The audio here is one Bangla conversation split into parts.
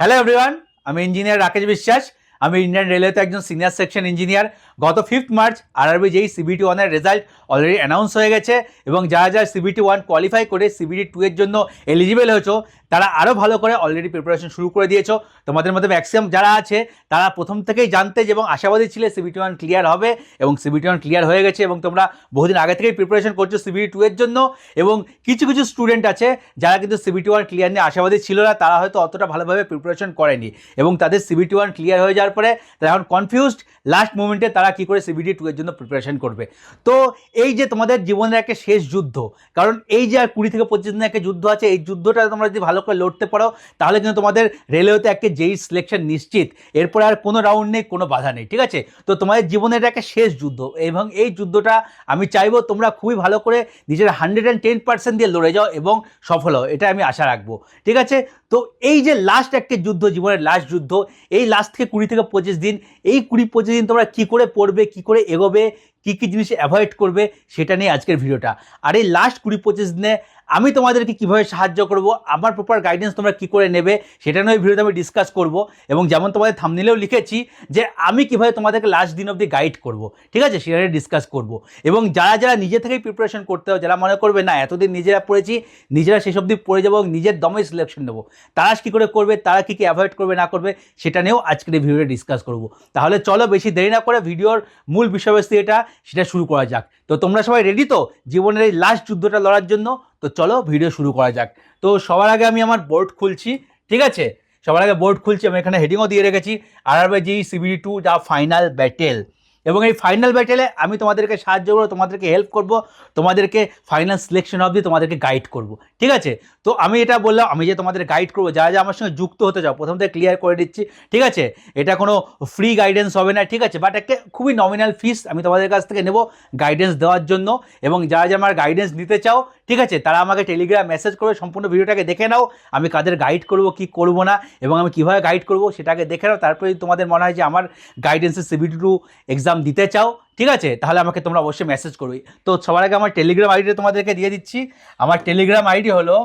হ্যালো এভরিওয়ান আমি ইঞ্জিনিয়ার রাকেশ বিশ্বাস। আমি ইন্ডিয়ান রেলওয়েতে একজন সিনিয়র সেকশন ইঞ্জিনিয়ার গত ফিফথ মার্চ আরআরবি যেই সিবিটি ওয়ানের রেজাল্ট অলরেডি অ্যানাউন্স হয়ে গেছে এবং যারা যারা সিবিটি ওয়ান কোয়ালিফাই করে সিবিটি টু এর জন্য এলিজিবল হয়েছো তারা আরও ভালো করে অলরেডি প্রিপারেশন শুরু করে দিয়েছ। তোমাদের মধ্যে ম্যাক্সিমাম যারা আছে, তারা প্রথম থেকেই জানতে যে এবং আশাবাদী ছিলে সিবিটি ওয়ান ক্লিয়ার হবে এবং সিবিটি ওয়ান ক্লিয়ার হয়ে গেছে এবং তোমরা বহুদিন আগে থেকেই প্রিপারেশন করছ সিবিটি টু এর জন্য এবং কিছু কিছু স্টুডেন্ট আছে যারা কিন্তু সিবিটি ওয়ান ক্লিয়ার নিয়ে আশাবাদী ছিল না, তারা হয়তো অতটা ভালোভাবে প্রিপারেশন করেনি এবং তাদের সিবিটি ওয়ান ক্লিয়ার হয়ে যাওয়ার পরে তারা এখন কনফিউজড লাস্ট মোমেন্টে তারা কী করে সিবিটি টু এর জন্য প্রিপারেশন করবে। তো এই যে তোমাদের জীবনের একটা শেষ যুদ্ধ, কারণ এই যে আর কুড়ি থেকে পঁচিশ দিনের একটা যুদ্ধ আছে, এই যুদ্ধটা তোমরা যদি ভালো করে লড়তে পারো, তাহলে কিন্তু তোমাদের রেলওয়েতে একটা যেই সিলেকশন নিশ্চিত, এরপরে আর কোনো রাউন্ড নেই, কোনো বাধা নেই, ঠিক আছে? তো তোমাদের জীবনের এটা একটা শেষ যুদ্ধ, এবং এই যুদ্ধটা আমি চাইব তোমরা খুবই ভালো করে নিজের হান্ড্রেড অ্যান্ড টেন দিয়ে লড়ে যাও এবং সফল হও, এটা আমি আশা রাখব, ঠিক আছে? তো এই যে লাস্ট একটা যুদ্ধ, জীবনের লাস্ট যুদ্ধ, এই লাস্ট থেকে কুড়ি থেকে পঁচিশ দিন, এই কুড়ি পঁচিশ দিন তোমরা কী করে পড়বে, কী করে এগোবে, কী কী জিনিস অ্যাভয়েড করবে, সেটা নিয়ে আজকের ভিডিওটা আর এই লাস্ট কুড়ি পঁচিশ দিনে আমি তোমাদেরকে কীভাবে সাহায্য করব, আমার প্রপার গাইডেন্স তোমরা কী করে নেবে, সেটা নিয়ে ভিডিওতে আমি ডিসকাস করব এবং যেমন তোমাদের থামনিলেও লিখেছি যে আমি কীভাবে তোমাদেরকে লাস্ট দিন অবধি গাইড করব, ঠিক আছে? সেটা নিয়ে ডিসকাস করব এবং যারা যারা নিজে থেকেই প্রিপারেশন করতে হবে, যারা মনে করবে না, এতদিন নিজেরা পড়েছি, নিজেরা শেষ অবধি পড়ে যাব এবং নিজের দমে সিলেকশন নেব, তারা কী করে করবে, তারা কী কী অ্যাভয়েড করবে, না করবে, সেটা নিয়েও আজকের এই ভিডিওটা ডিসকাস করব। তাহলে চলো বেশি দেরি না করে ভিডিওর মূল বিষয়বস্তু এটা, সেটা শুরু করা যাক। তো তোমরা সবাই রেডি তো? জীবনের এই লাস্ট যুদ্ধটা লড়ার জন্য তো চলো ভিডিও শুরু করা যাক। তো সবার আগে আমি আমার বোর্ড খুলছি, ঠিক আছে? সবার আগে বোর্ড খুলছি, আমি এখানে হেডিংও দিয়ে রেখেছি আর আর জি সিবিডি টু যা ফাইনাল ব্যাটেল এবং এই ফাইনাল ব্যাটেলে আমি তোমাদেরকে সাহায্য করব, তোমাদেরকে হেল্প করব, তোমাদেরকে ফাইনাল সিলেকশন অবধি তোমাদেরকে গাইড করব, ঠিক আছে? তো আমি এটা বললাম, আমি যে তোমাদের গাইড করব, যারা যা আমার সঙ্গে যুক্ত হতে চাও, প্রথম থেকে ক্লিয়ার করে দিচ্ছি, ঠিক আছে? এটা কোনো ফ্রি গাইডেন্স হবে না, ঠিক আছে? বাট একটা খুবই নমিনাল ফিস আমি তোমাদের কাছ থেকে নেব গাইডেন্স দেওয়ার জন্য। এবং যারা যা আমার গাইডেন্স নিতে চাও ঠিক আছে? তারা আমাকে টেলিগ্রাম মেসেজ করে সম্পূর্ণ ভিডিওটাকে দেখে নাও, আমি কাদের গাইড করব, কি করব না, এবং আমি কীভাবে গাইড করব সেটাকে দেখে নাও, তারপরে তোমাদের মনে হয় যে আমার গাইডেন্সের সিবিটি টু এক্সাম দিতে চাও, ঠিক আছে? তাহলে আমাকে তোমরা অবশ্যই মেসেজ করবে। তো সবার আগে আমার টেলিগ্রাম আইডিটা তোমাদেরকে দিয়ে দিচ্ছি। আমার টেলিগ্রাম আইডি হলো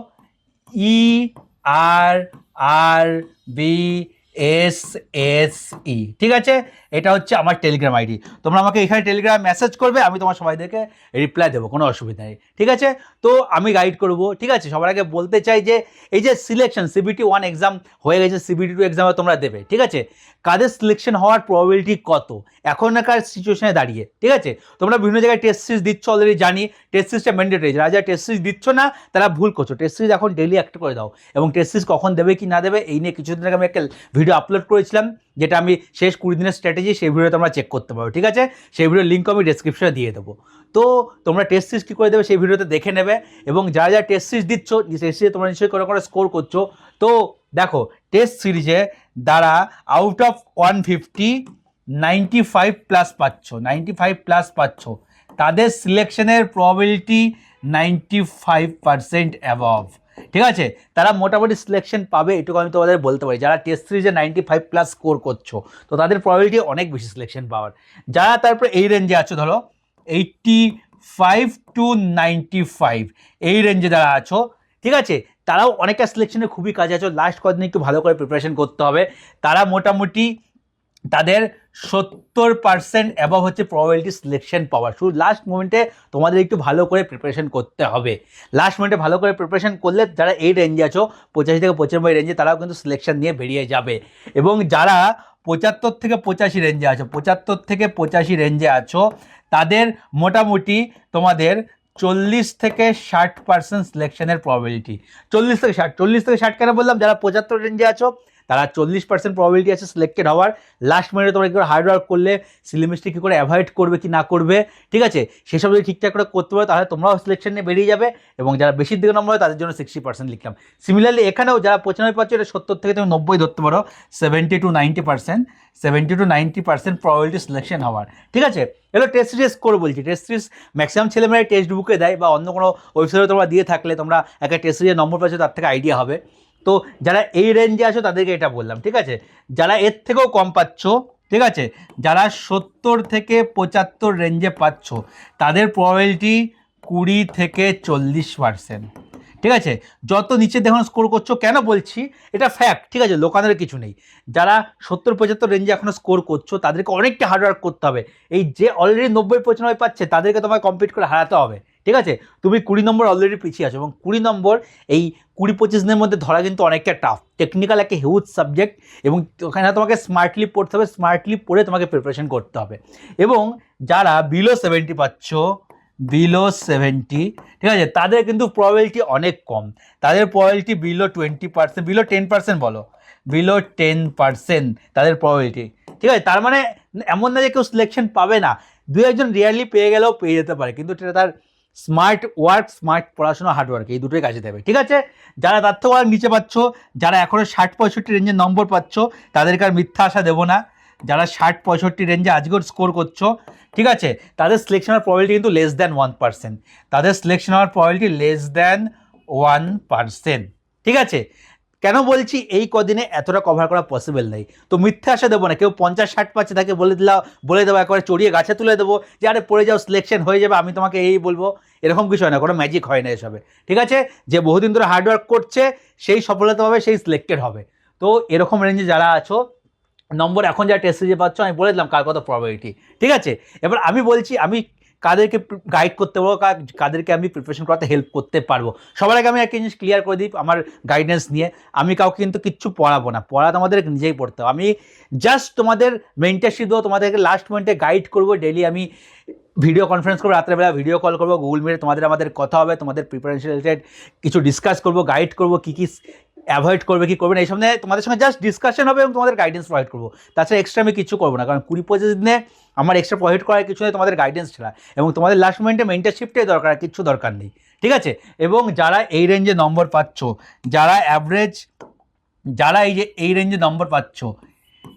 E R R B S S, E. ঠিক আছে? এটা হচ্ছে আমার টেলিগ্রাম আইডি তোমরা আমাকে এখানে টেলিগ্রাম মেসেজ করবে, আমি তোমার সবাইদেরকে রিপ্লাই দেবো, কোনো অসুবিধা নেই। ঠিক আছে? তো আমি গাইড করব, ঠিক আছে? সবার আগে বলতে চাই যে, এই যে সিলেকশন সিবিটি ওয়ান এক্সাম হয়ে গেছে সিবিটি টু এক্সামে তোমরা দেবে, ঠিক আছে? কাদের সিলেকশন হওয়ার প্রবাবিলিটি কত? এখনকার সিচুয়েশনে দাঁড়িয়ে, ঠিক আছে? তোমরা বিভিন্ন জায়গায় টেস্ট সিরিজ দিচ্ছ অলরেডি জানি টেস্ট সিরিজটা ম্যান্ডেটরি যারা যারা টেস্ট সিরিজ দিচ্ছ না, তারা ভুল করছ। টেস্ট সিরিজ এখন ডেলি একটা করে দাও, এবং টেস্ট সিরিজ কখন দেবে কি না দেবে, এই নিয়ে কিছুদিন আগে আমি একটা ভিডিও আপলোড করেছিলাম, যেটা আমি শেষ কুড়ি দিনের স্ট্র্যাটেজি সেই ভিডিও তোমরা চেক করতে পারো, ঠিক আছে? সেই ভিডিওর লিঙ্ক আমি ডেসক্রিপশনে দিয়ে দেবো। তো তোমরা টেস্ট সিরিজ কী করে দেবে সেই ভিডিওতে দেখে নেবে, এবং যারা যারা টেস্ট সিরিজ দিচ্ছ টেস্ট সিরিজে তোমরা নিশ্চয়ই করে করে স্কোর করছ, তো দেখো টেস্ট সিরিজে দ্বারা out of one fifty five plus পাচ্ছ নাইনটি ফাইভ প্লাস পাচ্ছ। তাদের সিলেকশনের probability ninety five percent above ঠিক আছে? তারা মোটামুটি সিলেকশন পাবে, এটুকু আমি তোমাদের বলতে পারি। যারা টেস্ট সিরিজে নাইনটি ফাইভ প্লাস স্কোর করছ, তো তাদের প্রবাবিলিটি অনেক বেশি সিলেকশন পাওয়ার। যারা তারপরে এই রেঞ্জে আছো, ধরো eighty five to ninety five এই রেঞ্জে যারা আছো, ঠিক আছে? তারাও অনেকটা সিলেকশনে খুবই কাজে আছো। লাস্ট কদিন একটু ভালো করে প্রিপারেশন করতে হবে। তারা মোটামুটি তাদের সত্তর পার্সেন্ট অ্যাবভ হচ্ছে প্রবাবিলিটি সিলেকশন পাওয়ার শুধু লাস্ট মোমেন্টে তোমাদের একটু ভালো করে প্রিপারেশন করতে হবে। লাস্ট মোমেন্টে ভালো করে প্রিপারেশন করলে যারা এই রেঞ্জে আছো, পঁচাশি থেকে পঁচানব্বই রেঞ্জে তারাও কিন্তু সিলেকশন নিয়ে বেরিয়ে যাবে। এবং যারা পঁচাত্তর থেকে পঁচাশি রেঞ্জে আছো, পঁচাত্তর থেকে পঁচাশি রেঞ্জে আছো, তাদের মোটামুটি তোমাদের চল্লিশ থেকে ষাট পার্সেন্ট সিলেকশনের প্রবাবিলিটি চল্লিশ থেকে ষাট, চল্লিশ থেকে ষাট কেন বললাম? যারা পঁচাত্তর রেঞ্জে আছো তারা চল্লিশ পার্সেন্ট প্রবাবিলিটি আছে সিলেক্টেড হওয়ার। লাস্ট মিনিটে তোমরা কী করে হার্ড ওয়ার্ক করলে সিলেবাসটি কী করে অ্যাভয়েড করবে কি না করবে, ঠিক আছে? সেসব যদি ঠিকঠাক করে করতে পারো, তাহলে তোমরাও সিলেকশন নিয়ে বেরিয়ে যাবে এবং যারা বেশির দিকে নম্বর হয়, তাদের জন্য সিক্সটি পার্সেন্ট লিখলাম। সিমিলারলি এখানেও যারা পঁচানব্বই পাচ্ছ, এটা সত্তর থেকে তুমি নব্বই ধরতে পারো। Seventy to ninety percent seventy to ninety percent probability selection হওয়ার। ঠিক আছে? এগুলো টেস্ট সিরিজ স্কোর বলছি। টেস্ট সিরিজ ম্যাক্সিমাম ছেলেমেয়েরা টেক্সট বুকে দেয় বা অন্য কোনো ওয়েবসাইটে তোমরা দিয়ে থাকলে তোমরা একটা টেস্ট সিরিজের নম্বর পাচ্ছ তার থেকে আইডিয়া হবে। তো যারা এই রেঞ্জে আছো, তাদেরকে এটা বললাম, ঠিক আছে? যারা এর থেকেও কম পাচ্ছ, ঠিক আছে? যারা সত্তর থেকে পঁচাত্তর রেঞ্জে পাচ্ছ, তাদের প্রবাবিলিটি কুড়ি থেকে চল্লিশ পার্সেন্ট ঠিক আছে? যত নিচে দেখুন স্কোর করছ, কেন বলছি? এটা ফ্যাক্ট ঠিক আছে? লোকানের কিছু নেই। যারা সত্তর পঁচাত্তর রেঞ্জে এখনও স্কোর করছ, তাদেরকে অনেকটা হার্ডওয়ার্ক করতে হবে। এই যে অলরেডি নব্বই পঁচানব্বই পাচ্ছে, তাদেরকে তোমায় কম্পিট করে হারাতে হবে। ঠিক আছে? তুমি কুড়ি নম্বর অলরেডি পিছিয়ে আছো এবং কুড়ি নম্বর এই কুড়ি পঁচিশ দিনের মধ্যে ধরা কিন্তু অনেকটা টাফ টেকনিক্যাল একটা হিউজ সাবজেক্ট এবং ওখানে তোমাকে স্মার্টলি পড়তে হবে স্মার্টলি পড়ে তোমাকে প্রিপারেশন করতে হবে। এবং যারা বিলো সেভেন্টি পাচ্ছ বিলো সেভেন্টি ঠিক আছে? তাদের কিন্তু প্রবাবিলিটি অনেক কম। তাদের probability below twenty percent below ten percent বলো। বিলো টেন পার্সেন্ট তাদের প্রবাবিলিটি ঠিক আছে? তার মানে এমন না যে কেউ সিলেকশন পাবে না। দু একজন রিয়ারলি পেয়ে গেলেও পেয়ে যেতে পারে, কিন্তু সেটা তার স্মার্ট ওয়ার্ক স্মার্ট পড়াশোনা হার্ডওয়ার্ক এই দুটোই কাজে দেবে, ঠিক আছে? যারা তার থেকে নিচে পাচ্ছ, যারা এখনও ষাট পঁয়ষট্টি রেঞ্জের নম্বর পাচ্ছ, তাদেরকে আর মিথ্যা আশা দেবো না। যারা ষাট পঁয়ষট্টি রেঞ্জে আজকেও স্কোর করছ, ঠিক আছে? তাদের সিলেকশন হওয়ার প্রবাবিলিটি কিন্তু লেস দ্যান ওয়ান পার্সেন্ট তাদের সিলেকশন হওয়ার probability less than one percent ঠিক আছে? কেন বলছি এই কদিনে এতটা কভার করা পসিবল নেই? তো মিথ্যে আশা দেবো না, কেউ পঞ্চাশ ষাট পাচ্ছে তাকে বলে দিলাম বলে দেবো, একবারে চড়িয়ে গাছে তুলে দেবো, যে আরে পড়ে যাও সিলেকশন হয়ে যাবে, আমি তোমাকে এই বলব, এরকম কিছু হয় না, কোনো ম্যাজিক হয় না এসবে। ঠিক আছে? যে বহুদিন ধরে হার্ডওয়ার্ক করছে, সেই সফলতা হবে সেই সিলেক্টেড হবে। তো এরকম রেঞ্জে যারা আছো, নম্বর এখন যা টেস্ট সিরিজে পাচ্ছ, আমি বলে দিলাম কার কত প্রবাবিলিটি ঠিক আছে? এবার আমি বলছি, আমি কাদেরকে গাইড করতে পারব কাদেরকে আমি প্রিপারেশন করাতে হেল্প করতে পারব। সবার আগে আমি একটা জিনিস ক্লিয়ার করে দিই আমার গাইডেন্স নিয়ে। আমি কাউকে কিন্তু কিচ্ছু পড়াবো না। পড়া তোমাদের নিজেই পড়তে হবে। আমি জাস্ট তোমাদের মেন্টারশিপ দেবো, তোমাদেরকে লাস্ট মোমেন্টে গাইড করব। ডেলি আমি ভিডিও কনফারেন্স করব, রাত্রেবেলা ভিডিও কল করব গুগল মিটে তোমাদের আমাদের কথা হবে, তোমাদের প্রিপারেশন রিলেটেড কিছু ডিসকাস করব গাইড করব, কী কী অ্যাভয়েড করবে, কি করবে না, এই সামনে তোমাদের সঙ্গে জাস্ট ডিসকাশন হবে এবং তোমাদের গাইডেন্স প্রোভাইড করব। তাছাড়া এক্সট্রা আমি কিছু করব না, কারণ কুড়ি পঁচিশ দিনে আমার এক্সট্রা প্রোভাইড করার কিছু নেই, তোমাদের গাইডেন্স ছাড়া। এবং তোমাদের লাস্ট মোমেন্টে মেন্টারশিপটাই দরকার কিচ্ছু দরকার নেই, ঠিক আছে? এবং যারা এই রেঞ্জে নম্বর পাচ্ছ, যারা অ্যাভারেজ যারা এই যে এই রেঞ্জে নম্বর পাচ্ছ,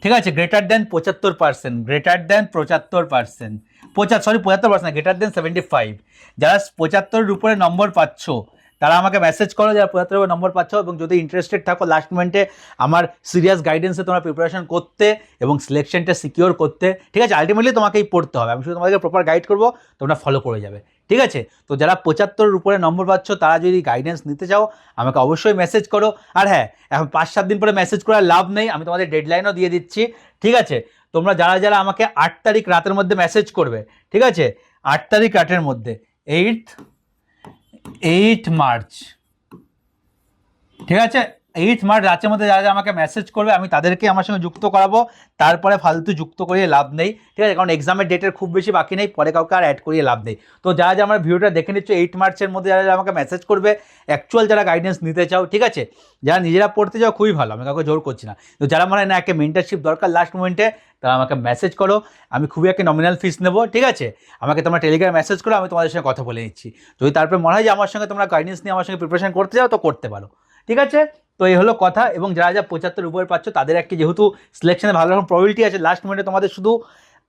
ঠিক আছে? গ্রেটার দেন পঁচাত্তর পার্সেন্ট গ্রেটার দেন পঁচাত্তর পার্সেন্ট পঁচাত্তর সরি পঁচাত্তর percent greater than seventy five যারা পঁচাত্তরের উপরে নম্বর পাচ্ছ তারা আমাকে মেসেজ করো যারা পঁচাত্তর নম্বর পাচ্ছ এবং যদি ইন্টারেস্টেড থাকো লাস্ট মোমেন্টে আমার সিরিয়াস গাইডেন্সে তোমরা প্রিপারেশন করতে এবং সিলেকশনটা সিকিওর করতে, ঠিক আছে? আলটিমেটলি তোমাকেই পড়তে হবে। আমি শুধু তোমাদেরকে প্রপার গাইড করব, তোমরা ফলো করে যাবে। ঠিক আছে? তো যারা পঁচাত্তরের উপরে নম্বর পাচ্ছ, তারা যদি গাইডেন্স নিতে চাও, আমাকে অবশ্যই মেসেজ করো। আর হ্যাঁ এখন পাঁচ সাত দিন পরে মেসেজ করার লাভ নেই, আমি তোমাদের ডেডলাইনও দিয়ে দিচ্ছি। ঠিক আছে? তোমরা যারা যারা আমাকে আট তারিখ রাতের মধ্যে মেসেজ করবে, ঠিক আছে? আট তারিখ রাতের মধ্যে এইট এইট মার্চ ঠিক আছে? এইট মার্চ রাতের মধ্যে যারা আমাকে মেসেজ করবে, আমি তাদেরকে আমার সঙ্গে যুক্ত করাবো। তারপরে ফালতু যুক্ত করিয়ে লাভ নেই। ঠিক আছে? কারণ এক্সামের ডেটের খুব বেশি বাকি নেই, পরে কাউকে আর অ্যাড করিয়ে লাভ নেই। তো যারা যারা আমার ভিডিওটা দেখে নিচ্ছ এইট মার্চের মধ্যে যারা আমাকে মেসেজ করবে অ্যাকচুয়াল যারা গাইডেন্স নিতে চাও, ঠিক আছে? যারা নিজেরা পড়তে চাও, খুবই ভালো। আমি কাউকে জোর করছি না। তো যারা মানে না একটা মেন্টারশিপ দরকার লাস্ট মোমেন্টে তারা আমাকে মেসেজ করো, আমি খুবই একটা নমিনাল ফিস নেব, ঠিক আছে? আমাকে তোমরা টেলিগ্রাম মেসেজ করো, আমি তোমাদের সঙ্গে কথা বলে নিচ্ছি। যদি তারপরে মনে হয় যে আমার সঙ্গে তোমরা গাইডেন্স নিয়ে আমার সঙ্গে প্রিপারেশন করতে চাও, তো করতে পারো। ঠিক আছে? তো এই হলো কথা, এবং যারা যা পঁচাত্তর উপরে পাচ্ছ, তাদের একটা যেহেতু সিলেকশনে ভালো রকম প্রবিলিটি আছে লাস্ট মিনিটে তোমাদের শুধু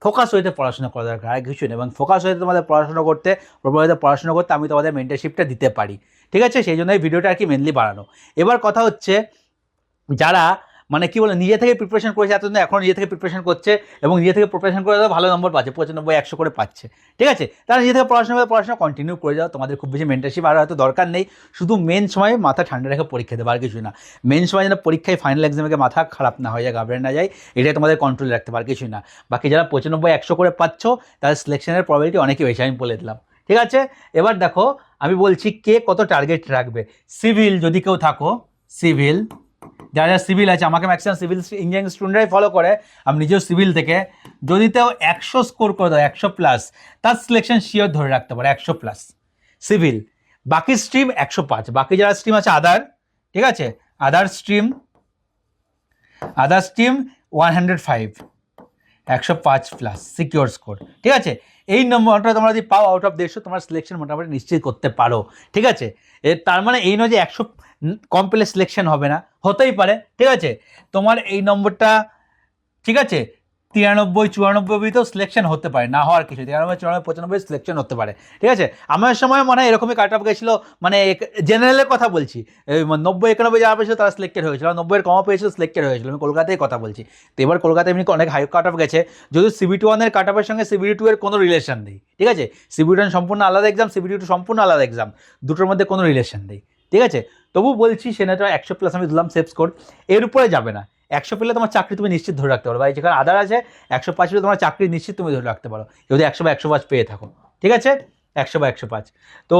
ফোকাস হইতে পড়াশোনা করা দরকার, আর কিছু নেই এবং ফোকাস হইতে তোমাদের পড়াশোনা করতে প্রপার পড়াশোনা করতে আমি তোমাদের মেন্টারশিপটা দিতে পারি। ঠিক আছে? সেই জন্য এই ভিডিওটা আর কি মেনলি বাড়ানো এবার কথা হচ্ছে, যারা মানে কি বলে, নিজে থেকে প্রিপারেশন করেছে এতদিন, এখন নিজে থেকে প্রিপারেশন করছে এবং নিজে থেকে প্রিপারেশন করে ভালো নম্বর পাচ্ছে, পঁচানব্বই, একশো করে পাচ্ছে। ঠিক আছে? তারা নিজে থেকে পড়াশোনা করে, পড়াশোনা কন্টিনিউ করে যাও, তোমাদের খুব বেশি মেন্টারশিপ আর হয়তো দরকার নেই। শুধু মেন সময় মাথা ঠান্ডা রেখে পরীক্ষা দেবে, আর কিছু না। মেন সময় যেন পরীক্ষায় ফাইনাল এক্সামে মাথা খারাপ না হয়ে যায়, ঘাবড়ে না যায়, এটাই তোমাদের কন্ট্রোলে রাখতে পারে কিছুই না। বাকি যারা পঁচানব্বই, একশো করে পাচ্ছ, তাদের সিলেকশনের প্রবাবিলিটি অনেকই বেশি, আমি বলে দিলাম। ঠিক আছে? এবার দেখো, আমি বলছি কে কত টার্গেট রাখবে। সিভিল যদি কেউ থাকো সিভিল যারা যারা সিভিল আছে, আমাকে ম্যাক্সিমাম সিভিল ইঞ্জিনিয়ারিং স্টুডেন্টরাই ফলো করে, আমি নিজেও সিভিল থেকে। যদি তেও একশো স্কোর করে দাও, একশো প্লাস তার সিলেকশন শিওর ধরে রাখতে পারে, একশো প্লাস সিভিল বাকি স্ট্রিম একশো পাঁচ। বাকি যারা স্ট্রিম আছে আদার ঠিক আছে? Other stream other stream one hundred five একশো পাঁচ প্লাস সিকিওর স্কোর ঠিক আছে? এই নম্বরটা তোমরা যদি পাও আউট অফ দেড়শো, তোমার সিলেকশন মোটামুটি নিশ্চিত করতে পারো। ঠিক আছে? এর তার মানে এই নয় যে একশো কম পেলে সিলেকশন হবে না, হতেই পারে। ঠিক আছে? তোমার এই নম্বরটা ঠিক আছে? তিরানব্বই, চুরানব্বই অবধিতেও সিলেকশন হতে পারে, না হওয়ার কিছু তিরানব্বই, চুরানব্বই, পঁচানব্বই সিলেকশন হতে পারে, ঠিক আছে? আমার সময় মনে হয় এরকমই কাট অফ গেছিল মানে জেনারেলের কথা বলছি। নব্বই, একানব্বই যারা পেয়েছিল তারা সিলেক্টেড হয়েছিল নব্বইয়ের কমা পেয়েছিল সিলেক্টেড হয়েছিল। আমি কলকাতায় কথা বলছি। তো এবার কলকাতায় এমনি অনেক হাই কাট অফ গেছে যদি সিবিটি ওয়ানের কাট অফের সঙ্গে সিবিটি টু এর কোনো রিলেশন নেই, ঠিক আছে? সিবিটি ওয়ান সম্পূর্ণ আলাদা এক্সাম সিবিটি টু সম্পূর্ণ আলাদা এক্সাম দুটোর মধ্যে কোনো রিলেশন নেই, ঠিক আছে? তবু বলছি সেনাটা একশো প্লাস আমি দিলাম সেফ স্কোর এর উপরে যাবে না। একশো পেলে তোমার চাকরি তুমি নিশ্চিত ধরে রাখতে পারো। বা যেখানে আধার আছে, একশো পাঁচ পেলে তোমার চাকরি নিশ্চিত তুমি ধরে রাখতে পারো। যদি একশো বা একশো পাঁচ পেয়ে থাকো, ঠিক আছে? একশো বা একশো পাঁচ। তো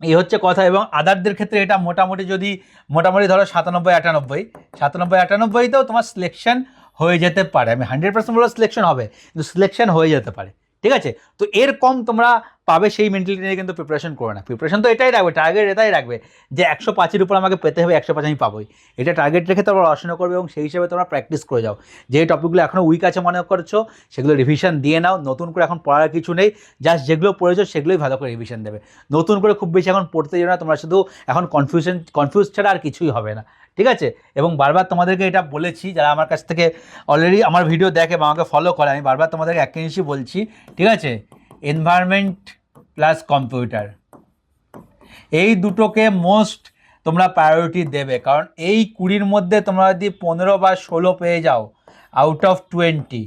এই হচ্ছে কথা এবং আদারদের ক্ষেত্রে এটা মোটামুটি যদি, মোটামুটি ধরো সাতানব্বই, আটানব্বই। সাতানব্বই, আটানব্বইতেও তোমার সিলেকশন হয়ে যেতে পারে। আমি হান্ড্রেড পার্সেন্ট বলব সিলেকশন হবে, কিন্তু সিলেকশন হয়ে যেতে পারে। ঠিক আছে? তো এর কম তোমরা পাবে সেই মেন্টালিটি নিয়ে কিন্তু প্রিপারেশন করো না। প্রিপারেশন তো এটাই রাখবে টার্গেট এটাই রাখবে যে একশো পাঁচের উপর আমাকে পেতে হবে, একশো পাঁচ আমি পাবোই। এটা টার্গেট রেখে তোমরা পড়াশোনা করবে এবং সেই হিসেবে তোমরা প্র্যাকটিস করে যাও। যে টপিকগুলো এখনও উইক আছে মনে করছ, সেগুলো রিভিশন দিয়ে নাও। নতুন করে এখন পড়ার কিছু নেই জাস্ট যেগুলো পড়েছো সেগুলোই ভালো করে রিভিশন দেবে। নতুন করে খুব বেশি এখন পড়তে যাবে না, তোমরা শুধু এখন কনফিউশন কনফিউজ ছাড়া আর কিছুই হবে না। ঠিক আছে? এবং বারবার তোমাদেরকে এটা বলেছি, যারা আমার কাছ থেকে অলরেডি আমার ভিডিও দেখে বা আমাকে ফলো করে, আমি বারবার তোমাদেরকে একটা জিনিসই বলছি, ঠিক আছে? এনভায়রনমেন্ট প্লাস কম্পিউটার এই দুটোকে মোস্ট তোমরা প্রায়োরিটি দেবে, কারণ এই কুড়ির মধ্যে তোমরা যদি পনেরো বা ষোলো পেয়ে যাও আউট অফ টোয়েন্টি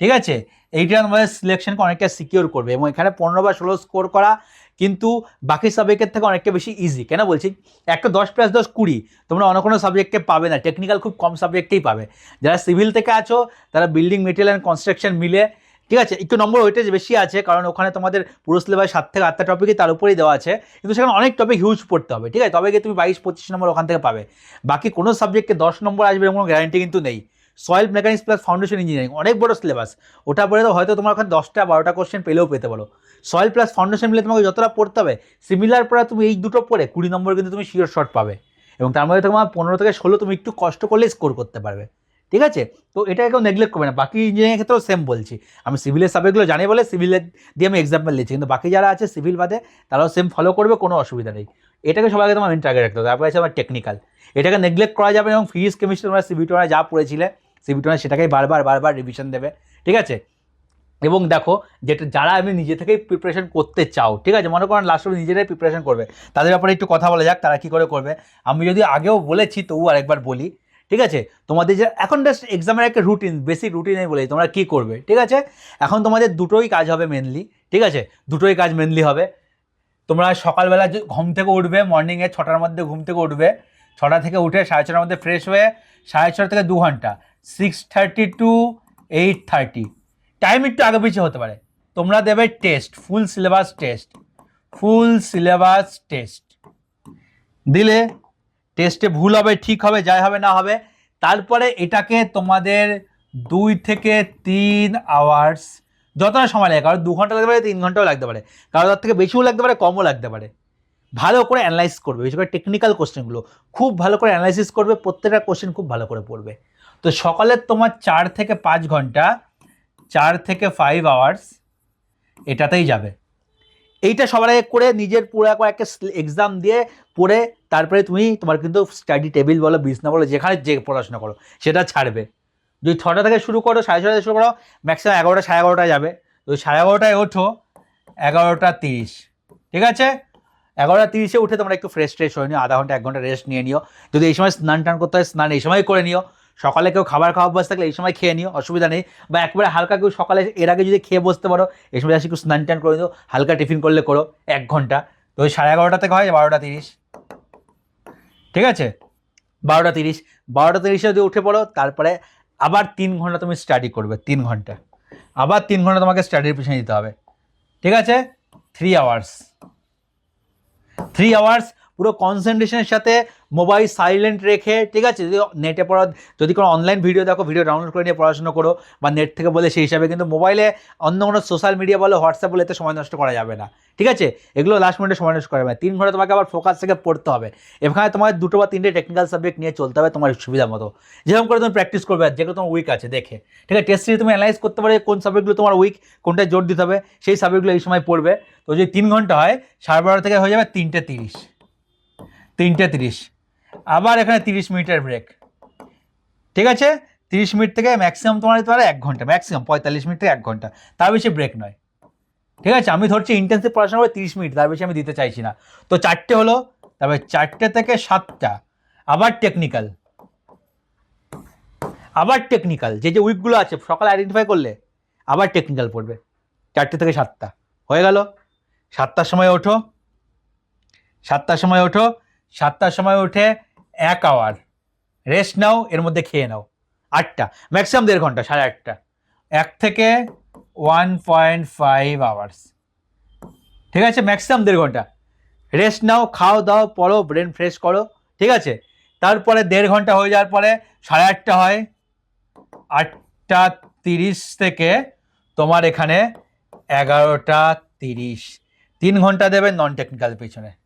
ঠিক আছে? এইটা তোমাদের সিলেকশনকে অনেকটা সিকিওর করবে, এবং এখানে পনেরো বা ষোলো স্কোর করা কিন্তু বাকি সাবজেক্টের থেকে অনেকটা বেশি ইজি কেন বলছি? একটা দশ প্লাস দশ কুড়ি, তোমরা অন্য কোনো সাবজেক্টে পাবে না টেকনিক্যাল খুব কম সাবজেক্টেই পাবে। যারা সিভিল থেকে আছো, তারা বিল্ডিং মেটেরিয়াল অ্যান্ড কনস্ট্রাকশন মিলে, ঠিক আছে? একটু নম্বর ওইটাজ বেশি আছে, কারণ ওখানে তোমাদের পুরো সিলেবাস সাত থেকে আটটা টপিকই তার উপরেই দেওয়া আছে। কিন্তু সেখানে অনেক টপিক হিউজ পড়তে হবে, ঠিক আছে? তবে গিয়ে তুমি বাইশ, পঁচিশ নম্বর ওখান থেকে পাবে। বাকি কোনো সাবজেক্টে দশ নম্বর আসবে কোনো গ্যারান্টি কিন্তু নেই। Soil mechanics plus foundation engineering অনেক বড় সিলেবাস ওটা পড়ে তো হয়তো তোমার ওখানে দশটা, বারোটা কোশ্চেন পেলেও পেতে পারো। সয়েল প্লাস ফাউন্ডেশন মিলে তোমাকে যতটা পড়তে হবে সিমিলার পড়া তুমি এই দুটো পড়ে কুড়ি নম্বর কিন্তু তুমি শিওর শর্ট পাবে। এবং তার মধ্যে তোমার পনেরো থেকে ষোলো তুমি একটু কষ্ট করলে স্কোর করতে পারবে। ঠিক আছে? তো এটা কেউ নেগলেক্ট করবে না। বাকি ইঞ্জিনিয়ারিং ক্ষেত্রেও সেম বলছি। আমি সিভিলের সাবজেক্টগুলো জানি বলে সিভিলের দিয়ে আমি এক্সাম্পল দিচ্ছি। কিন্তু বাকি যারা আছে সিভিল বাদে, তারাও সেম ফলো করবে, কোনো অসুবিধা নেই। এটাকে সবাইকে তোমার মেন টার্গেট রাখতে হবে। তারপরে আছে আমার টেকনিক্যাল এটাকে নেগলেক্ট করা যাবে এবং ফিজিক্স কেমিস্ট্রি তোমরা টোনা যা পড়েছিলে সিবি টোনা সেটাকেই বারবার বারবার রিভিশন দেবে, ঠিক আছে? এবং দেখো, যেটা, যারা আমি নিজে থেকেই প্রিপারেশন করতে চাও, ঠিক আছে? মনে করেন লাস্ট নিজেরাই প্রিপারেশন করবে। তাদের ব্যাপারে একটু কথা বলা যাক, তারা কী করে করবে? আমি যদি আগেও বলেছি তবু আরেকবার বলি, ঠিক আছে? তোমাদের যে, এখন জাস্ট এক্সামের একটা রুটিন বেসিক রুটিনে বলি তোমরা কী করবে, ঠিক আছে? এখন তোমাদের দুটোই কাজ হবে মেনলি ঠিক আছে? দুটোই কাজ মেনলি হবে। তোমরা সকালবেলা ঘুম থেকে উঠবে মর্নিংয়ে ছটার মধ্যে ঘুম থেকে উঠবে, ছটা থেকে উঠে সাড়ে ছটার মধ্যে ফ্রেশ হয়ে, সাড়ে ছটা থেকে দু ঘণ্টা six thirty to eight thirty time একটু আগে পিছিয়ে হতে পারে। তোমরা দেবে test full syllabus test full syllabus test দিলে টেস্টে ভুল হবে, ঠিক হবে, যাই হবে, না হবে, তারপরে এটাকে তোমাদের দুই থেকে তিন আওয়ার্স যতটা সময় লাগে, কারণ দু ঘণ্টা লাগতে পারে, তিন ঘন্টাও লাগতে পারে। কারণ তার থেকে বেশিও লাগতে পারে, কমও লাগতে পারে। ভালো করে অ্যানালাইজ করবে বিশেষ করে টেকনিক্যাল কোশ্চেনগুলো খুব ভালো করে অ্যানালাইসিস করবে, প্রত্যেকটা কোশ্চেন খুব ভালো করে পড়বে। তো সকালে তোমার চার থেকে পাঁচ ঘণ্টা, চার থেকে ফাইভ আওয়ার্স এটাতেই যাবে। এইটা সবার আগে করে নিজের পুরো একবার একটা এক্সাম দিয়ে পড়ে তারপরে তুমি তোমার কিন্তু স্টাডি টেবিল বলো বিছনা বলো, যেখানে যে পড়াশোনা করো, সেটা ছাড়বে। যদি ছটা থেকে শুরু করো, সাড়ে ছটা থেকে শুরু করো ম্যাক্সিমাম এগারোটা, সাড়ে এগারোটায় যাবে। যদি সাড়ে এগারোটায় ওঠো, এগারোটা তিরিশ, ঠিক আছে? এগারোটা তিরিশে উঠে তোমরা একটু ফ্রেশ ট্রেশ হয়ে নিও, আধা ঘণ্টা, এক ঘণ্টা রেস্ট নিয়ে নিও। যদি এই সময় স্নান টান করতে হয়, স্নান এই সময় করে নিও। সকালে কেউ খাবার খাওয়া অভ্যাস থাকলে এই সময় খেয়ে নিও, অসুবিধা নেই। বা একবারে হালকা কেউ সকালে এর আগে যদি খেয়ে বসতে পারো, এই সময় আসি একটু স্নান টান করে নিও, হালকা টিফিন করলে করো, এক ঘণ্টা। তো ওই সাড়ে এগারোটা থেকে হয়, বারোটা তিরিশ। ঠিক আছে? বারোটা তিরিশ। বারোটা তিরিশে যদি উঠে পড়ো, তারপরে আবার তিন ঘণ্টা তুমি স্টাডি করবে, তিন ঘণ্টা। আবার তিন ঘণ্টা তোমাকে স্টাডির পিছনে দিতে হবে। ঠিক আছে? থ্রি আওয়ার্স থ্রি আওয়ার্স পুরো কনসেন্ট্রেশনের সাথে মোবাইল সাইলেন্ট রেখে, ঠিক আছে? যদি নেটে পড়া, যদি কোনো অনলাইন ভিডিও দেখো, ভিডিও ডাউনলোড করে নিয়ে পড়াশোনা করো বা নেট থেকে বলে, সেই হিসাবে কিন্তু মোবাইলে অন্য কোনো সোশ্যাল মিডিয়া বলো হোয়াটসঅ্যাপ বলে, এতে সময় নষ্ট করা যাবে না। ঠিক আছে? এগুলো লাস্ট মিনিটে সময় নষ্ট করা যাবে তিন ঘণ্টা তোমাকে আবার ফোকাস থেকে পড়তে হবে। এখানে তোমার দুটো বা তিনটে টেকনিক্যাল সাবজেক্ট নিয়ে চলতে হবে তোমার সুবিধা মতো। যেরকম করে তুমি প্র্যাকটিস করবে যেগুলো তোমার উইক আছে, দেখে। ঠিক আছে? টেস্ট তুমি অ্যানালাইজ করতে পারবে কোন সাবজেক্টগুলো তোমার উইক কোনটায় জোর দিতে হবে, সেই সাবজেক্টগুলো এই সময় পড়বে। তো যদি তিন ঘণ্টা হয়, সাড়ে বারোটা থেকে হয়ে যাবে তিনটে তিরিশ। তিনটে তিরিশ। আবার এখানে তিরিশ মিনিটের ব্রেক ঠিক আছে? তিরিশ মিনিট থেকে ম্যাক্সিমাম তোমার দিতে পারে এক ঘণ্টা ম্যাক্সিমাম পঁয়তাল্লিশ মিনিট থেকে এক ঘণ্টা। তার বেশি ব্রেক নয়। ঠিক আছে? আমি ধরছি ইন্টেন্সিভ পড়াশোনা করে তিরিশ মিনিট, তার বেশি আমি দিতে চাইছি না। তো চারটে হলো, তারপরে চারটে থেকে সাতটা। আবার টেকনিক্যাল আবার টেকনিক্যাল যে যে উইকগুলো আছে, সকালে আইডেন্টিফাই করলে, আবার টেকনিক্যাল পড়বে। চারটে থেকে সাতটা। হয়ে গেল? সাতটার সময় ওঠো। সাতটার সময় ওঠো। সাতটার সময় উঠে এক আওয়ার রেস্ট নাও, এর মধ্যে খেয়ে নাও। আটটা ম্যাক্সিমাম দেড় ঘণ্টা, সাড়ে আটটা। এক থেকে ওয়ান পয়েন্ট ফাইভ আওয়ার্স ঠিক আছে? ম্যাক্সিমাম দেড় ঘণ্টা। রেস্ট নাও, খাও দাও, পড়ো ব্রেন ফ্রেশ করো। ঠিক আছে? তারপরে দেড় ঘণ্টা হয়ে যাওয়ার পরে সাড়ে আটটা হয়। আটটা তিরিশ থেকে তোমার এখানে এগারোটা তিরিশ। তিন ঘণ্টা দেবে নন টেকনিক্যাল পিছনে।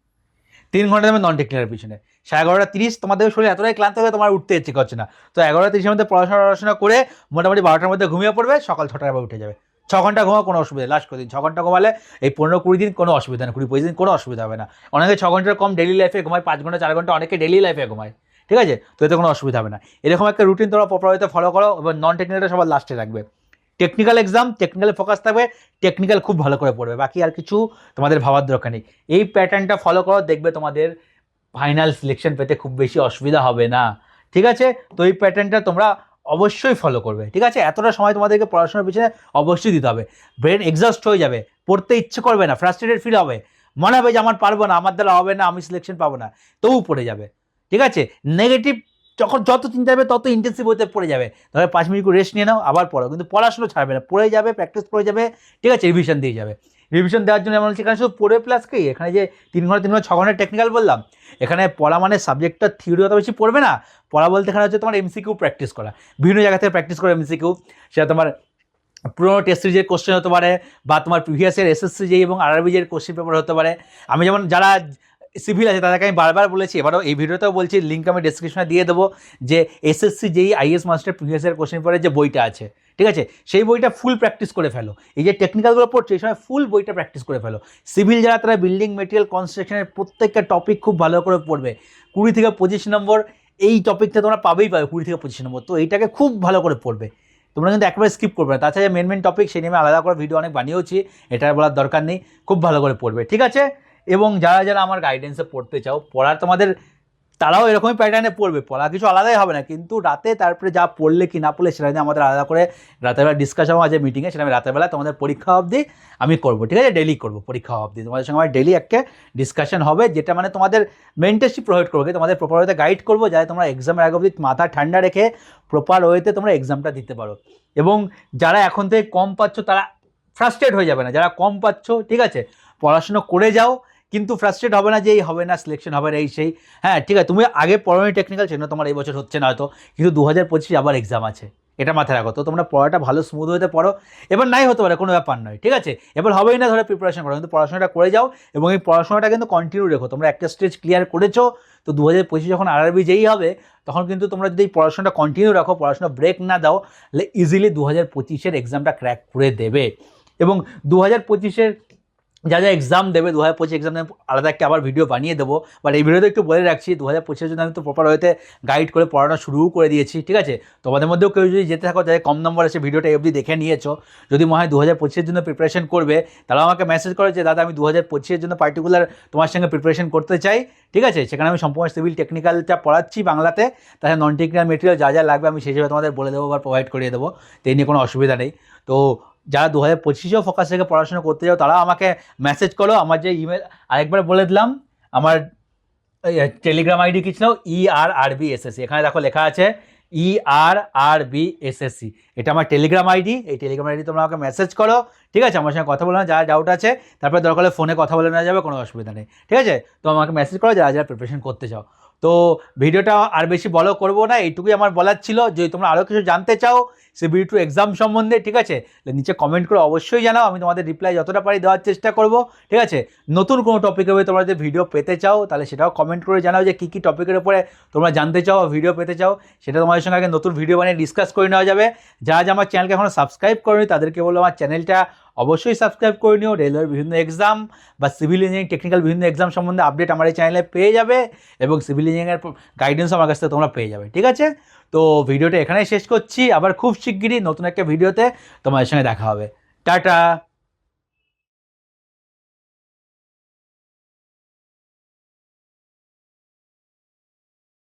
তিন ঘণ্টা দেবে নন টেকনিক্যাল পিছনে। সাড়ে এগারোটা তিরিশ তোমাদের শরীর এতটাই ক্লান্ত হবে তোমার উঠতে ইচ্ছে করছে না। তো এগারোটা তিরিশের মধ্যে পড়াশোনা পড়াশোনা করে মোটামুটি বারোটার মধ্যে ঘুমিয়ে পড়বে, সকাল ছটার আবার উঠে যাবে। ছ ঘণ্টা ঘুমাও, কোনো অসুবিধা লাস্ট করে দিন। ছ ঘণ্টা ঘুমালে এই পনেরো কুড়ি দিন কোনো অসুবিধা নেই, কুড়ি পঁচিশ দিন কোনো অসুবিধা হবে না। অনেকে ছ ঘণ্টার কম ডেলি লাইফে ঘুমায়, পাঁচ ঘণ্টা, চার ঘণ্টা অনেকে ডেলি লাইফে ঘুমায়। ঠিক আছে? তো এতে কোনো অসুবিধা হবে না। এরকম একটা রুটিন তোমরা প্রপার ফলো করো এবং নন টেকনিক্যালটা সবার লাস্টে রাখবে। টেকনিক্যাল এক্সাম টেকনিক্যালে ফোকাস থাকবে টেকনিক্যাল খুব ভালো করে পড়বে, বাকি আর কিছু তোমাদের ভাবার দরকার নেই। এই প্যাটার্নটা ফলো করো, দেখবে তোমাদের ফাইনাল সিলেকশন পেতে খুব বেশি অসুবিধা হবে না। ঠিক আছে? তো এই প্যাটার্নটা তোমরা অবশ্যই ফলো করবে। ঠিক আছে? এতটা সময় তোমাদেরকে পড়াশোনার পিছনে অবশ্যই দিতে হবে। ব্রেন এক্সস্ট হয়ে যাবে, পড়তে ইচ্ছে করবে না ফ্রাস্ট্রেটেড ফিল হবে। মনে হবে যে আমার পারব না, আমার দ্বারা হবে না, আমি সিলেকশন পাবো না, তবু পড়ে যাবে। ঠিক আছে? নেগেটিভ যখন যত চিন্তা হবে, তত ইন্টেন্সিভ হতে পড়ে যাবে। তবে পাঁচ মিনিট রেস্ট নিয়ে নাও, আবার পড়ো কিন্তু পড়াশুনো ছাড়বে না। পড়ে যাবে প্র্যাকটিস করে যাবে, ঠিক আছে রিভিশন দিয়ে যাবে। রিভিশন দেওয়ার জন্য এমন হচ্ছে এখানে শুধু পড়ে প্লাস কি? এখানে যে তিন ঘণ্টা তিন ঘণ্টা, ছ ঘণ্টা টেকনিক্যাল বললাম। এখানে পড়া মানে সাবজেক্টটা থিওরি অত বেশি পড়বে না। পড়া বলতে এখানে হচ্ছে তোমার এমসিকিউ প্র্যাকটিস করা। বিভিন্ন জায়গা থেকে প্র্যাকটিস করে এমসিকিউ সেটা তোমার পুরোনো টেস্ট সিরিজের কোশ্চেন হতে পারে, বা তোমার প্রিভিয়াস ইয়ার এসএসসি যেই এবং আরবি যের কোশ্চেন পেপার হতে পারে। আমি যেমন যারা সিভিল আছে, তাদেরকে আমি বারবার বলেছি, এবারও এই ভিডিওতেও বলছি লিঙ্ক আমি ডিসক্রিপশনে দিয়ে দেবো যে এসএসসি যেই IES master previous year question পেপারের যে বইটা আছে, ঠিক আছে? সেই বইটা ফুল প্র্যাকটিস করে ফেলো। এই যে টেকনিক্যালগুলো পড়ছে, এই সময় ফুল বইটা প্র্যাকটিস করে ফেলো। সিভিল যারা, তারা বিল্ডিং মেটেরিয়াল কনস্ট্রাকশনের প্রত্যেকটা টপিক খুব ভালো করে পড়বে। কুড়ি থেকে পঁচিশ নম্বর, এই টপিকটা তোমরা পাবেই পাবে কুড়ি থেকে পঁচিশ নম্বর। তো এইটাকে খুব ভালো করে পড়বে। তোমরা কিন্তু একবারে স্কিপ করবে না। তাছাড়া যে মেন মেন টপিক সেই নিয়ে আলাদা করে ভিডিও অনেক বানিয়েওছি, এটা বলার দরকার নেই। খুব ভালো করে পড়বে, ঠিক আছে? এবং যারা যারা আমার গাইডেন্সে পড়তে চাও, পড়ার তোমাদের, তারাও এরকমই প্যাটার্নে পড়বে। পড়া কিছু আলাদাই হবে না, কিন্তু রাতে তারপরে যা পড়লে কি না পড়লে সেটা নিয়ে আমাদের আলাদা করে রাতের বেলা ডিসকাশন আছে মিটিংয়ে সেটা আমি রাতের বেলা তোমাদের পরীক্ষা অবধি আমি করব, ঠিক আছে? ডেলি করব পরীক্ষা অবধি। তোমাদের সঙ্গে আমার ডেলি একটা ডিসকাশন হবে, যেটা মানে তোমাদের মেন্টারশিপ প্রোভাইড করবে, তোমাদের প্রপার ওয়েতে গাইড করব, যাতে তোমরা এক্সামের আগে অবধি মাথা ঠান্ডা রেখে প্রপার ওয়েতে তোমরা এক্সামটা দিতে পারো। এবং যারা এখন থেকে কম পাচ্ছ, তারা ফ্রাস্ট্রেট হয়ে যাবে না। যারা কম পাচ্ছ, ঠিক আছে? পড়াশুনো করে যাও কিন্তু ফ্রাস্ট্রেট হবে না যে এই হবে না সিলেকশন হবে না, এই সেই। হ্যাঁ ঠিক আছে, তুমি আগে পড়ানো টেকনিক্যাল ছিল তোমার এই বছর হচ্ছে না হয়তো। কিন্তু দু হাজার পঁচিশে আবার এক্সাম আছে। এটা মাথায় রাখো। তো তোমরা পড়াটা ভালো স্মুথ হতে পারো। এবার নাই হতে পারে, কোনো ব্যাপার নয়, ঠিক আছে? এবার হবেই না ধরে প্রিপারেশন করো, কিন্তু পড়াশোনাটা করে যাও এবং এই পড়াশোনাটা কিন্তু কন্টিনিউ রেখো। তোমরা একটা স্টেজ ক্লিয়ার করেছ, তো দু হাজার পঁচিশে যখন আরআরবি যেই হবে, তখন কিন্তু তোমরা যদি পড়াশোনাটা কন্টিনিউ রাখো পড়াশোনা ব্রেক না দাও, তাহলে ইজিলি দু হাজার পঁচিশের এক্সামটা ক্র্যাক করে দেবে। এবং দু হাজার পঁচিশের যা যা এক্সাম দেবে দু হাজার পঁচিশ এক্সাম আলাদা একটা আবার ভিডিও বানিয়ে দেবো। বাট এই ভিডিওতে একটু বলে রাখছি দু হাজার পঁচিশের জন্য আমি তো প্রপার ওয়েতে গাইড করে পড়ানো শুরুও করে দিয়েছি, ঠিক আছে? তোমাদের মধ্যেও কেউ যদি যেতে থাকো যাদের কম নম্বর আছে ভিডিওটা অবধি দেখে নিয়েছো। যদি মনে হয় দু হাজার পঁচিশের জন্য প্রিপারেশন করবে তাহলে আমাকে মেসেজ করে যে, দাদা, আমি দু হাজার পঁচিশের জন্য পার্টিকুলার তোমার সঙ্গে প্রিপারেশন করতে চাই। ঠিক আছে? সেখানে আমি সম্পূর্ণ সিভিল টেকনিক্যালটা পড়াচ্ছি বাংলাতে। তাছাড়া নন টেকনিক্যাল মেটেরিয়াল যা যা লাগবে, আমি সেই হিসেবে তোমাদের বলে দেবো বা প্রোভাইড করিয়ে দেবো। তো এই নিয়ে কোনো অসুবিধা নেই। তো যারা দু হাজার পঁচিশেও ফোকাস থেকে পড়াশোনা করতে যাও তারা আমাকে মেসেজ করো, আমার যে ইমেল আরেকবার বলে দিলাম, আমার টেলিগ্রাম আইডি কি ছিল? E R R B S S C এখানে দেখো লেখা আছে E R R B S S C এটা আমার টেলিগ্রাম আইডি এই টেলিগ্রাম আইডি তোমরা আমাকে মেসেজ করো, ঠিক আছে? আমার সঙ্গে কথা বলে না, যারা ডাউট আছে, তারপরে দরকার হলে ফোনে কথা বলে নেওয়া যাবে, কোনো অসুবিধা নেই, ঠিক আছে? তো আমাকে মেসেজ করো, যারা যারা প্রিপারেশন করতে চাও। তো ভিডিওটা আর বেশি বলো করব না, এইটুকুই আমার বলার ছিল। যদি তোমরা আরও কিছু জানতে চাও সিবিডি টু এক্সাম সম্বন্ধে, ঠিক আছে? নিচে কমেন্ট করে অবশ্যই জানাও, আমি তোমাদের রিপ্লাই যতটা পারি দেওয়ার চেষ্টা করব, ঠিক আছে? নতুন কোনো টপিকের উপরে তোমরা যদি ভিডিও পেতে চাও, তাহলে সেটাও কমেন্ট করে জানাও যে কী কী টপিকের উপরে তোমরা জানতে চাও ভিডিও পেতে চাও, সেটা তোমাদের সঙ্গে আগে নতুন ভিডিও বানিয়ে ডিসকাস করে নেওয়া যাবে। যারা যা আমার চ্যানেলকে এখনও সাবস্ক্রাইব করেনি, তাদেরকে বলব আমার চ্যানেলটা অবশ্যই সাবস্ক্রাইব করে নিও। রেলওয়ের বিভিন্ন এক্সাম বা সিভিল ইঞ্জিনিয়ারিং টেকনিক্যাল বিভিন্ন এক্সাম সম্বন্ধে আপডেট আমার এই চ্যানেলে পেয়ে যাবে এবং সিভিল ইঞ্জিনিয়ারিংয়ের গাইডেন্স আমার কাছ থেকে তোমরা পেয়ে যাবে, ঠিক আছে? তো ভিডিওটা এখানেই শেষ করছি। আবার খুব শিগগিরই নতুন একটা ভিডিওতে তোমাদের সঙ্গে দেখা হবে। টাটা!